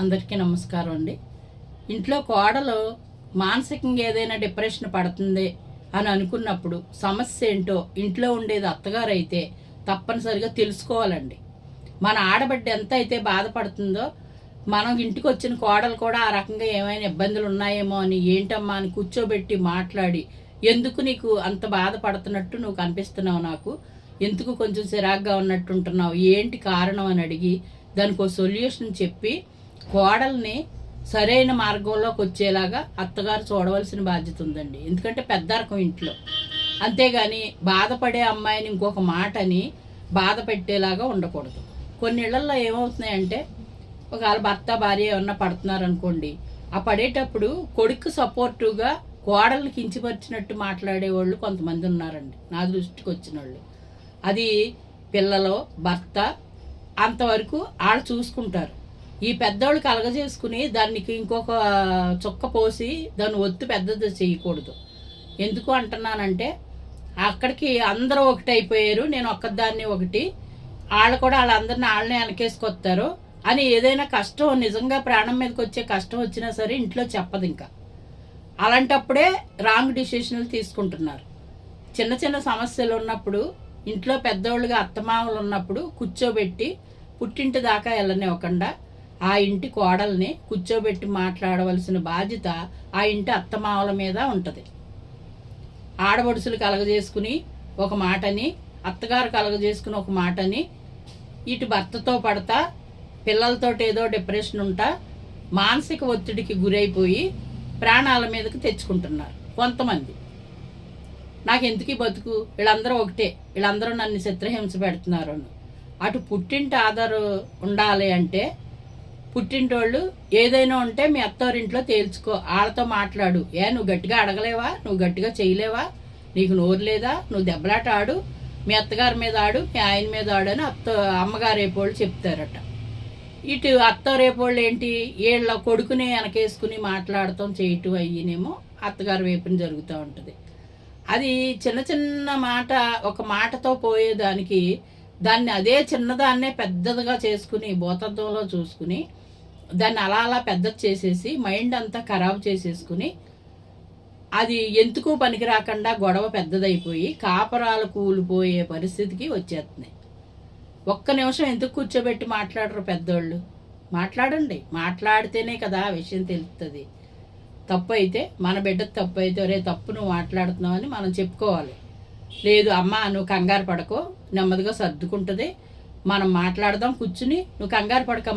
అందరికీ నమస్కారం అండి. ఇంట్లో కోడలు మానసికంగా ఏదైనా డిప్రెషన్ పడుతుంది అని అనుకున్నప్పుడు సమస్య ఏంటో ఇంట్లో ఉండేది అత్తగారు అయితే తప్పనిసరిగా తెలుసుకోవాలండి. మన ఆడబిడ్డ ఎంత అయితే బాధపడుతుందో మనం ఇంటికి వచ్చిన కోడలు కూడా ఆ రకంగా ఏమైనా ఇబ్బందులు ఉన్నాయేమో అని ఏంటమ్మా అని కూర్చోబెట్టి మాట్లాడి ఎందుకు నీకు అంత బాధపడుతున్నట్టు నువ్వు కనిపిస్తున్నావు నాకు? ఎందుకు కొంచెం చిరాగ్గా ఉన్నట్టు ఉంటున్నావు? ఏంటి కారణం? అని అడిగి దానికి ఒక సొల్యూషన్ చెప్పి కోడల్ని సరైన మార్గంలోకి వచ్చేలాగా అత్తగారు చూడవలసిన బాధ్యత ఉందండి. ఎందుకంటే పెద్దరకం ఇంట్లో. అంతేగాని బాధపడే అమ్మాయిని ఇంకొక మాటని బాధ పెట్టేలాగా ఉండకూడదు. కొన్ని ఇళ్ళలో ఏమవుతున్నాయంటే ఒకవేళ భర్త భార్య ఏమన్నా పడుతున్నారు అనుకోండి ఆ పడేటప్పుడు కొడుకు సపోర్టివ్గా కోడల్ని కించిపరిచినట్టు మాట్లాడేవాళ్ళు కొంతమంది ఉన్నారండి. నా దృష్టికి వచ్చిన వాళ్ళు. అది పిల్లలు భర్త అంతవరకు వాళ్ళు చూసుకుంటారు. ఈ పెద్దోళ్ళు కలగజేసుకుని దానికి ఇంకొక చుక్క పోసి దాన్ని ఒత్తి పెద్దది చేయకూడదు. ఎందుకు అంటున్నానంటే అక్కడికి అందరూ ఒకటి అయిపోయారు నేను ఒక్కదాన్ని ఒకటి వాళ్ళు కూడా వాళ్ళందరిని వాళ్ళని వెనకేసుకొస్తారు అని ఏదైనా కష్టం నిజంగా ప్రాణం మీదకి వచ్చే కష్టం వచ్చినా సరే ఇంట్లో చెప్పదు ఇంకా. అలాంటప్పుడే రాంగ్ డిసిషన్లు తీసుకుంటున్నారు. చిన్న చిన్న సమస్యలు ఉన్నప్పుడు ఇంట్లో పెద్దవాళ్ళుగా అత్తమామలు ఉన్నప్పుడు కూర్చోబెట్టి పుట్టింటి దాకా వెళ్ళనివ్వకుండా ఆ ఇంటి కోడల్ని కూర్చోబెట్టి మాట్లాడవలసిన బాధ్యత ఆ ఇంటి అత్తమామల మీద ఉంటుంది. ఆడబడుసులు కలగజేసుకుని ఒక మాటని అత్తగారు కలగజేసుకుని ఒక మాటని ఇటు భర్తతో పడతా పిల్లలతోటి ఏదో డిప్రెషన్ ఉంటా మానసిక ఒత్తిడికి గురైపోయి ప్రాణాల మీదకి తెచ్చుకుంటున్నారు కొంతమంది. నాకు ఎందుకు ఈ బతుకు? వీళ్ళందరూ ఒకటే. వీళ్ళందరూ నన్ను చిత్రహింస పెడుతున్నారు అని. అటు పుట్టింటి ఆధారు ఉండాలి అంటే పుట్టింటోళ్ళు ఏదైనా ఉంటే మీ అత్తవారింట్లో తేల్చుకో. వాళ్ళతో మాట్లాడు. ఏ నువ్వు గట్టిగా అడగలేవా? నువ్వు గట్టిగా చేయలేవా? నీకు నోరు లేదా? నువ్వు దెబ్బలాట ఆడు. మీ అత్తగారి మీద ఆడు మీ ఆయన మీద ఆడు అని అత్త అమ్మగారు రేపోళ్ళు చెప్తారట. ఇటు అత్త రేపోళ్ళు ఏంటి? వీళ్ళ కొడుకుని వెనకేసుకుని మాట్లాడటం చేయటం అయ్యినేమో అత్తగారి వైపున జరుగుతూ ఉంటుంది. అది చిన్న చిన్న మాట ఒక మాటతో పోయేదానికి దాన్ని అదే చిన్నదాన్నే పెద్దదిగా చేసుకుని భూతత్వంలో చూసుకుని దాన్ని అలా అలా పెద్దది చేసేసి మైండ్ అంతా ఖరాబ్ చేసేసుకుని అది ఎందుకు పనికి రాకుండా గొడవ పెద్దదైపోయి కాపరాలు కూలిపోయే పరిస్థితికి వచ్చేస్తున్నాయి ఒక్క నిమిషం ఎందుకు కూర్చోబెట్టి మాట్లాడరు పెద్దోళ్ళు? మాట్లాడండి. మాట్లాడితేనే కదా ఆ విషయం తెలుస్తుంది తప్పు అయితే మన బిడ్డ తప్పు అయితే ఒరే తప్పు నువ్వు మాట్లాడుతున్నావు అని మనం చెప్పుకోవాలి. లేదు అమ్మ నువ్వు కంగారు పడకో నెమ్మదిగా సర్దుకుంటుంది. మనం మాట్లాడదాం కూర్చుని నువ్వు కంగారు పడకమ్మా.